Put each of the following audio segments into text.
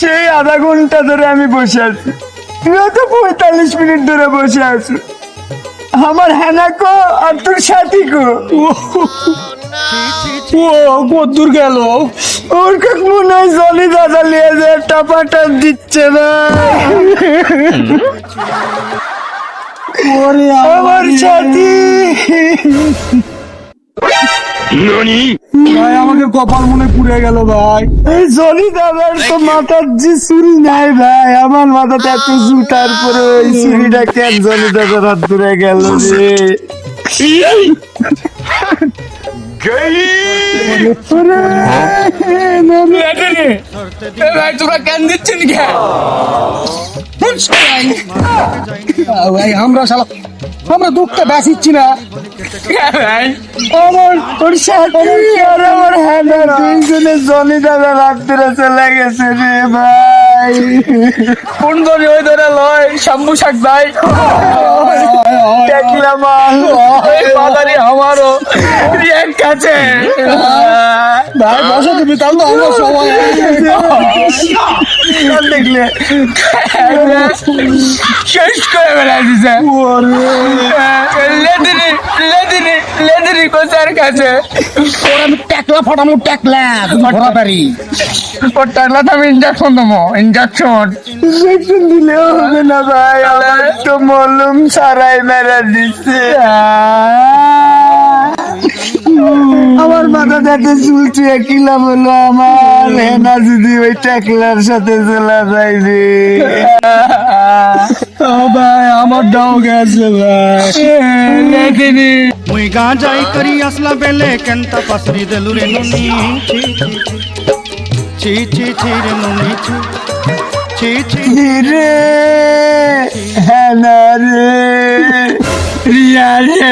সেই আধা ঘণ্টা ধরে আমি বসে আছি। তো পঁয়তাল্লিশ মিনিট ধরে বসে আছি। আমার হেনাকো আর তোর সাথী কো। ও কদ্দূর গেল? ওর কাক মনে হয় জলি দাদা লিয়ে যায় টাপাটাপ দিচ্ছে না। আমার সাথী। ভাই আমাকে কপাল মনে পুড়ে গেল ভাই। এই জলি দাদার তো মাথার যে চুরি নাই ভাই। আমার মাথাতে এত জুতার পরে ওই চুরিটা কেন জলি দাদার হাত ধরে গেল রে? তোরা কেন দিচ্ছেন কে? ভাই আমরা শালা আমরা দুঃখটা বাঁচিচ্ছি না। আমার ওর আর আমার হ্যান্ডা দুইজনে জনি দাদা রাত ধরে চলে গেছে রে ভাই। কোন ধরে ওই ধরে লয় শাম্বু শাক ভাই? দেখলা মাল ওই বাদারি আমারও। রিয়াক কাছে। ভাই বসো তুমি তাহলে তো আমার সময় দেখলে। শেষ করে বেড়া দিছে। লেদিনি লেদিনি লেদিনি কোচার কাছে? ওর আমি ট্যাকলা ফাটামো ট্যাকলা ঘোরা পারি ওর টাকলা আমি ইঞ্জেকশন দেবো ইঞ্জেকশন ইঞ্জেকশন দিলেও হবে না ভাই আমার তো মলম সারাই মেরা দিচ্ছে। আমার একটা চুল চুয়ে কিলাম হলো? আমার হেনা যদি ওই টাকলার সাথে চলা যায় রে ভাই আমার ডাও গেছে ভাই। মুই গাঁজাই করি আসলা বেলে কেনতা পাসরি দেলু রে নুনি? ছি ছি ছি রে নুনি ছি ছি ছি। রে রে। রিয়া রে।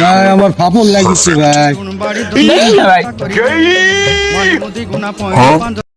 ভাই আমার ফাপন লাগিছে ভাই।